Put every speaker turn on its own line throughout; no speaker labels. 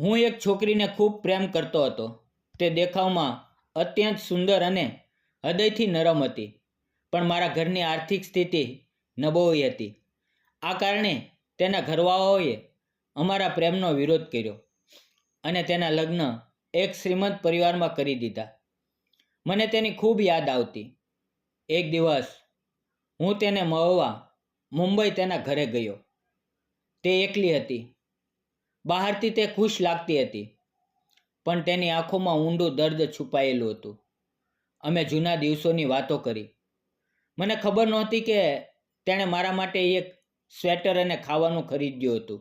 હું એક છોકરીને ખૂબ પ્રેમ કરતો હતો. તે દેખાવમાં અત્યંત સુંદર અને હૃદયથી નરમ હતી, પણ મારા ઘરની આર્થિક સ્થિતિ નબળી હતી. આ કારણે તેના ઘરવાળાઓએ અમારા પ્રેમનો વિરોધ કર્યો અને તેના લગ્ન એક શ્રીમંત પરિવારમાં કરી દીધા. મને તેની ખૂબ યાદ આવતી. એક દિવસ હું તેને મળવા મુંબઈ તેના ઘરે ગયો. તે એકલી હતી. બહારથી તે ખુશ લાગતી હતી. પણ તેની આંખોમાં ઊંડું દર્દ છુપાયેલું હતું. અમે જૂના દિવસોની વાતો કરી. મને ખબર નહોતી કે તેણે મારા માટે એક સ્વેટર અને ખાવાનું ખરીદ્યું હતું,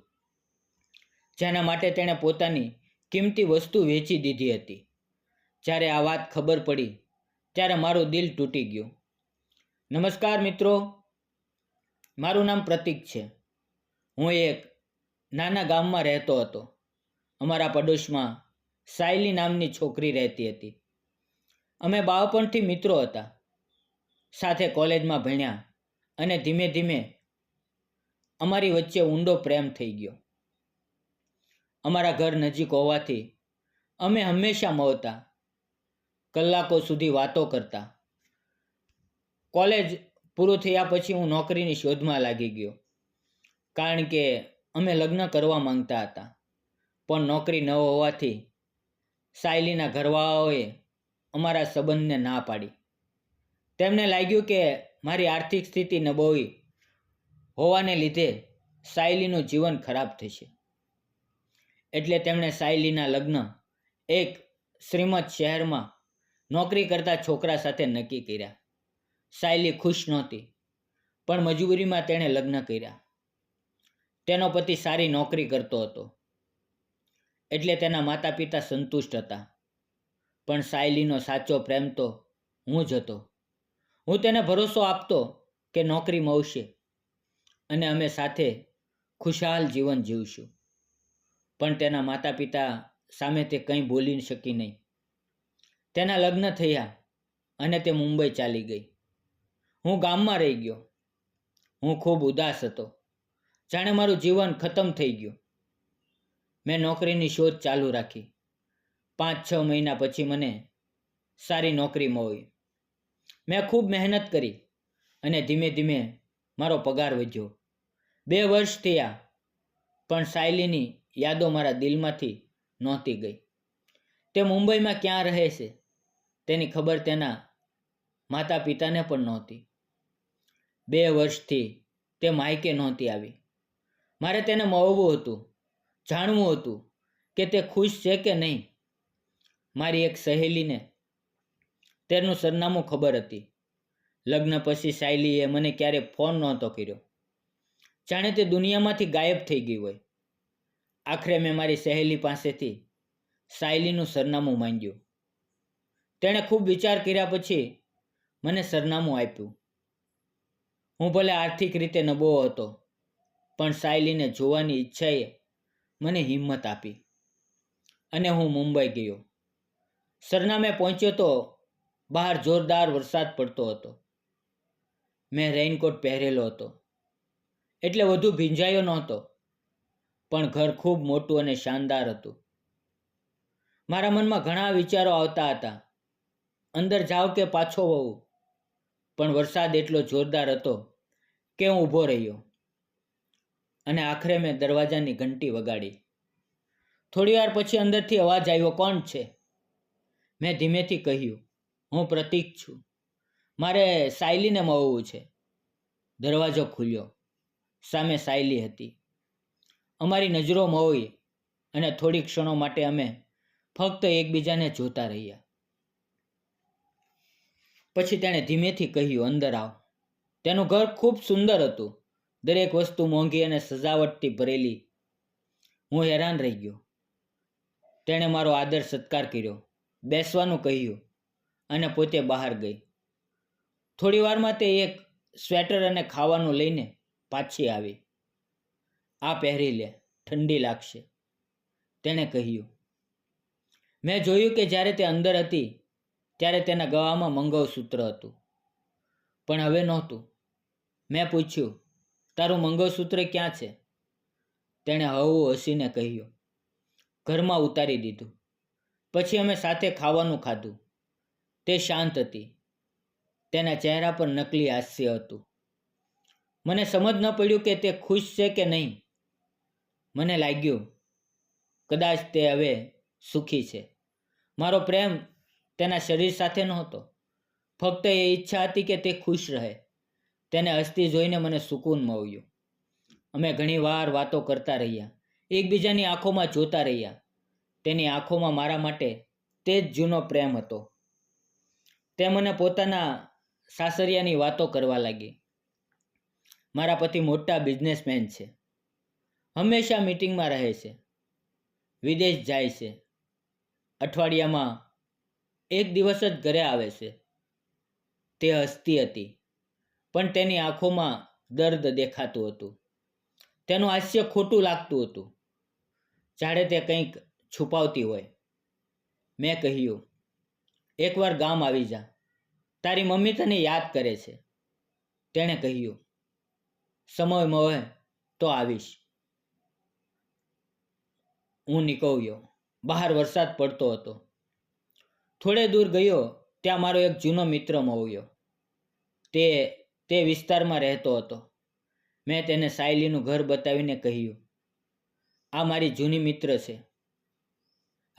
જેના માટે તેણે પોતાની કિંમતી વસ્તુ વેચી દીધી હતી. જ્યારે આ વાત ખબર પડી, ત્યારે મારું દિલ તૂટી ગયું. નમસ્કાર મિત્રો, મારું નામ પ્રતીક છે. હું એક નાના ગામમાં રહેતો હતો. અમારા પડોશમાં સાયલી નામની છોકરી રહેતી હતી. અમે બાળપણથી મિત્રો હતા. સાથે કોલેજમાં ભણ્યા અને ધીમે ધીમે અમારી વચ્ચે ઊંડો પ્રેમ થઈ ગયો. અમારા ઘર નજીક હોવાથી અમે હંમેશા મળતા, કલાકો સુધી વાતો કરતા. કોલેજ પૂરું થયા પછી હું નોકરીની શોધમાં લાગી ગયો. કારણ કે અમે લગ્ન કરવા માંગતા હતા. પણ નોકરી ન હોવાથી સાયલીના ઘરવાળાઓએ અમારા સંબંધને ના પાડી. તેમને લાગ્યું કે મારી આર્થિક સ્થિતિ નબળી હોવાને લીધે સાયલીનું જીવન ખરાબ થશે. એટલે તેમણે સાયલીના લગ્ન એક શ્રીમદ શહેરમાં નોકરી કરતા છોકરા સાથે નક્કી કર્યા. સાયલી ખુશ નહોતી, પણ મજબૂરીમાં તેણે લગ્ન કર્યા. તેનો પતિ સારી નોકરી કરતો હતો. એટલે તેના માતા પિતા સંતુષ્ટ હતા. પણ સાયલીનો સાચો પ્રેમ તો હું જ હતો. હું તેને ભરોસો આપતો કે નોકરી મળશે અને અમે સાથે ખુશહાલ જીવન જીવશું. પણ તેના માતા પિતા સામે તે કંઈ બોલી શકી નહીં. તેના લગ્ન થયા અને તે મુંબઈ ચાલી ગઈ. હું ગામમાં રહી ગયો. હું ખૂબ ઉદાસ હતો. જાણે મારું જીવન ખતમ થઈ ગયું. મેં નોકરીની શોધ ચાલુ રાખી. પાંચ છ મહિના પછી મને સારી નોકરી મળી. મેં ખૂબ મહેનત કરી અને ધીમે ધીમે મારો પગાર વધ્યો. બે વર્ષ થયા, પણ સાયલીની યાદો મારા દિલમાંથી નહોતી ગઈ. તે મુંબઈમાં ક્યાં રહે છે, તેની ખબર તેના માતા પિતાને પણ નહોતી. બે વર્ષથી તે માયકે નહોતી આવી. મારે તેને મળવું હતું, જાણવું હતું કે તે ખુશ છે કે નહીં. મારી એક સહેલીને તેનું સરનામું ખબર હતી. લગ્ન પછી સાયલીએ મને ક્યારે ફોન નહોતો કર્યો. જાણે તે દુનિયામાંથી ગાયબ થઈ ગઈ હોય. આખરે મેં મારી સહેલી પાસેથી સાયલીનું સરનામું માંગ્યું. તેણે ખૂબ વિચાર કર્યા પછી મને સરનામું આપ્યું. હું ભલે આર્થિક રીતે નબળો હતો પણ સાયલીને જોવાની ઈચ્છાએ મને હિંમત આપી અને હું મુંબઈ ગયો. સરનામે પહોંચ્યો તો બહાર જોરદાર વરસાદ પડતો હતો. મેં રેઇનકોટ પહેરેલો હતો. એટલે વધુ ભીંજાયો નહોતો, પણ ઘર ખૂબ મોટું અને શાનદાર હતું. મારા મનમાં ઘણા વિચારો આવતા હતા. અંદર જાવ કે પાછો વહું? પણ વરસાદ એટલો જોરદાર હતો કે હું ઊભો રહ્યો. અને આખરે મેં દરવાજાની ઘંટી વગાડી. થોડીવાર પછી અંદરથી અવાજ આવ્યો, કોણ છે? મેં ધીમેથી કહ્યું, હું પ્રતીક છું. મારે સાયલીને મળવું છે. દરવાજો ખુલ્યો. સામે સાયલી હતી. અમારી નજરો મળી અને થોડી ક્ષણો માટે અમે ફક્ત એકબીજાને જોતા રહ્યા. પછી તેણે ધીમેથી કહ્યું, અંદર આવ. તેનું ઘર ખૂબ સુંદર હતું. દરેક વસ્તુ મોંઘી અને સજાવટથી ભરેલી. હું હેરાન રહી ગયો. તેણે મારો આદર સત્કાર કર્યો. બેસવાનું કહ્યું અને પોતે બહાર ગઈ. થોડી વારમાં તે એક સ્વેટર અને ખાવાનું લઈને પાછી આવી. આ પહેરી લે, ઠંડી લાગશે. તેણે કહ્યું, મેં જોયું કે જ્યારે તે અંદર હતી, ત્યારે તેના ગવામાં મંગળસૂત્ર હતું. પણ હવે નહોતું. મેં પૂછ્યું તારું મંગળસૂત્ર ક્યાં છે? તેણે હવું હસીને કહ્યું, ઘરમાં ઉતારી દીધું. પછી અમે સાથે ખાવાનું ખાધું. તે શાંત હતી. તેના ચહેરા પર નકલી હાસ્ય હતું. મને સમજ ન પડ્યું કે તે ખુશ છે કે નહીં. મને લાગ્યું, કદાચ તે હવે સુખી છે. મારો પ્રેમ તેના શરીર સાથે નહોતો. ફક્ત એ ઈચ્છા હતી કે તે ખુશ રહે. તેને હસતી જોઈને મને સુકૂન મળ્યું. અમે ઘણીવાર વાતો કરતા રહ્યા. એકબીજાની આંખોમાં જોતા રહ્યા. તેની આંખોમાં મારા માટે તે જ જૂનો પ્રેમ હતો. તે મને પોતાના સાસરિયાની વાતો કરવા લાગી. મારા પતિ મોટા બિઝનેસમેન છે. હંમેશા મીટિંગમાં રહે છે. વિદેશ જાય છે. અઠવાડિયામાં એક દિવસ જ ઘરે આવે છે. તે હસતી હતી. પણ તેની આંખોમાં દર્દ દેખાતું હતું. તેનું હાસ્ય ખોટું લાગતું હતું. જાણે તે કંઈક છુપાવતી હોય. મેં કહ્યું, એકવાર ગામ આવી જા. તારી મમ્મી તને યાદ કરે છે. તેણે કહ્યું, સમય મળે તો આવીશ. હું નીકળ્યો. બહાર વરસાદ પડતો હતો. થોડે દૂર ગયો, ત્યાં મારો એક જૂનો મિત્ર મળ્યો. તે તે વિસ્તારમાં રહેતો હતો. મેં તેને સાયલીનું ઘર બતાવીને કહ્યું, આ મારી જૂની મિત્ર છે.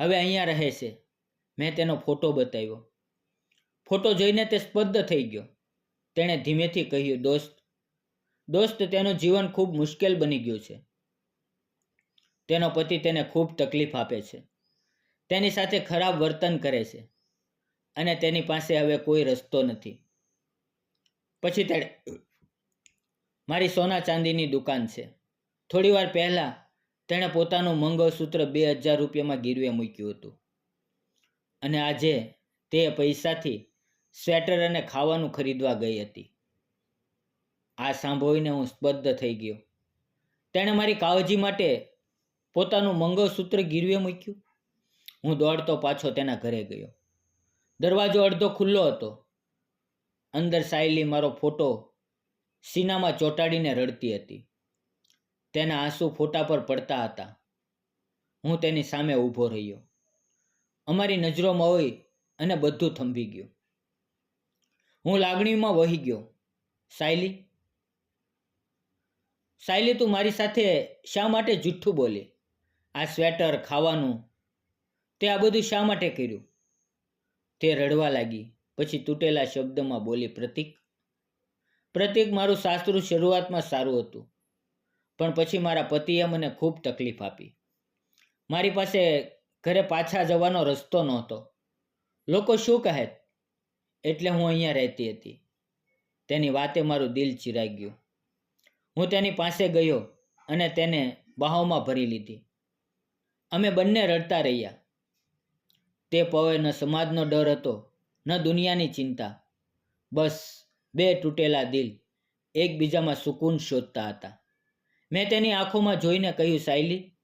હવે અહીંયા રહે છે. મેં તેનો ફોટો બતાવ્યો. ફોટો જોઈને તે સ્પર્ધ થઈ ગયો. તેણે ધીમેથી કહ્યું, દોસ્ત દોસ્ત, તેનું જીવન ખૂબ મુશ્કેલ બની ગયું છે. તેનો પતિ તેને ખૂબ તકલીફ આપે છે. તેની સાથે ખરાબ વર્તન કરે છે. અને તેની પાસે હવે કોઈ રસ્તો નથી. પછી તેણે, મારી સોના ચાંદીની દુકાન છે. થોડીવાર પહેલાં તેણે પોતાનું મંગળસૂત્ર બે હજાર રૂપિયામાં ગીરવે મૂક્યું હતું. અને આજે તે પૈસાથી સ્વેટર અને ખાવાનું ખરીદવા ગઈ હતી. આ સાંભળીને હું સ્પર્ધ થઈ ગયો. તેણે મારી કાળજી માટે પોતાનું મંગળસૂત્ર ગીરવે મૂક્યું? હું દોડતો પાછો તેના ઘરે ગયો. દરવાજો અડધો ખુલ્લો હતો. અંદર સાયલી મારો ફોટો સીનામાં ચોંટાડીને રડતી હતી. તેના આંસુ ફોટા પર પડતા હતા. હું તેની સામે ઊભો રહ્યો. અમારી નજરોમાં હોય અને બધું થંભી ગયું. હું લાગણીમાં વહી ગયો. સાયલી? સાયલી, તું મારી સાથે શા માટે જુઠ્ઠું બોલી? આ સ્વેટર ખાવાનું તે આ બધું શા માટે કર્યું? તે રડવા લાગી. પછી તૂટેલા શબ્દમાં બોલી, પ્રતિક પ્રતિક મારું સાસરું શરૂઆતમાં સારું હતું, પણ પછી મારા પતિએ મને ખૂબ તકલીફ આપી. મારી પાસે ઘરે પાછા જવાનો રસ્તો નહોતો. લોકો શું કહે? એટલે હું અહીંયા રહેતી હતી. તેની વાતે મારું દિલ ચિરાઈ ગયું. હું તેની પાસે ગયો અને તેને બાહોમાં ભરી લીધી. અમે બંને રડતા રહ્યા. તે પવેનો સમાજનો ડર હતો. ન દુનિયાની ચિંતા. બસ બે તૂટેલા દિલ એકબીજામાં સુકૂન શોધતા હતા. મેં તેની આંખોમાં જોઈને કહ્યું, સાયલી,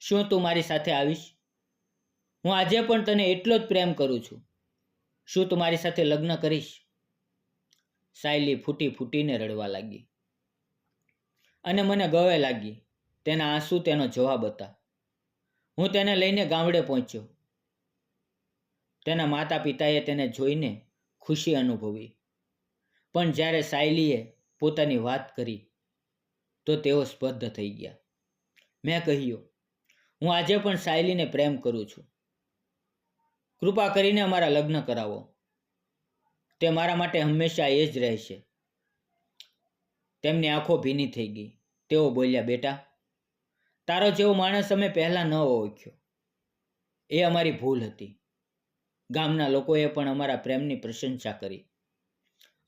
શું તું મારી સાથે આવીશ? હું આજે પણ તને એટલો જ પ્રેમ કરું છું. શું તું મારી સાથે લગ્ન કરીશ? સાયલી ફૂટી ફૂટીને રડવા લાગી. અને મને ગવે લાગી. તેના આંસુ તેનો જવાબ હતા. હું તેને લઈને ગામડે પહોંચ્યો. તેના માતા પિતાએ તેને જોઈને ખુશી અનુભવી. પણ જ્યારે સાયલીએ પોતાની વાત કરી, તો તેઓ સ્પર્ધ થઈ ગયા. મેં કહ્યું, હું આજે પણ સાયલીને પ્રેમ કરું છું. કૃપા કરીને અમારા લગ્ન કરાવો. તે મારા માટે હંમેશા એ જ રહેશે. તેમની આંખો ભીની થઈ ગઈ. તેઓ બોલ્યા, બેટા, તારો જેવો માણસ અમે પહેલાં ન ઓળખ્યો. એ અમારી ભૂલ હતી. ગામના લોકોએ પણ અમારા પ્રેમની પ્રશંસા કરી.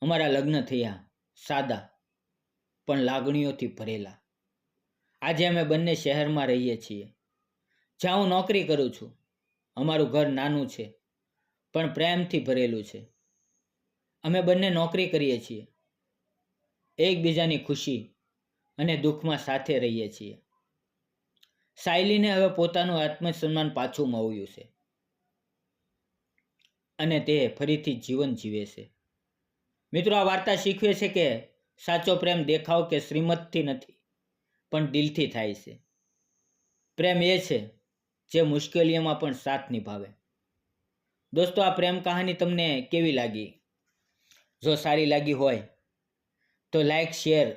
અમારા લગ્ન થયા, સાદા, પણ લાગણીઓથી ભરેલા. આજે અમે બંને શહેરમાં રહીએ છીએ. જ્યાં હું નોકરી કરું છું, અમારું ઘર નાનું છે, પણ પ્રેમથી ભરેલું છે. અમે બંને નોકરી કરીએ છીએ. એકબીજાની ખુશી અને દુઃખમાં સાથે રહીએ છીએ. સાયલીને હવે પોતાનું આત્મસન્માન પાછું મળ્યું છે. અને તે ફરીથી જીવન જીવે છે. મિત્રો, આ વાર્તા શીખવે છે કે સાચો પ્રેમ દેખાવ કે શ્રીમતથી નથી, પણ દિલથી થાય છે. પ્રેમ એ છે જે મુશ્કેલીઓમાં પણ સાથ નિભાવે. દોસ્તો, આ પ્રેમ કહાની તમને કેવી લાગી? જો સારી લાગી હોય, તો લાઈક, શેર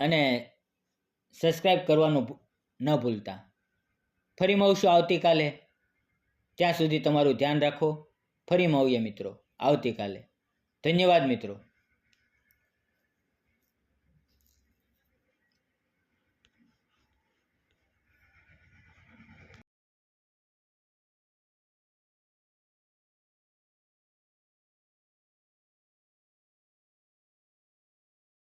અને સબસ્ક્રાઈબ કરવાનું ન ભૂલતા. ફરી મળશું આવતીકાલે. ત્યાં સુધી તમારું ધ્યાન રાખો. ફરી મળીએ મિત્રો. આવતીકાલે. ધન્યવાદ મિત્રો.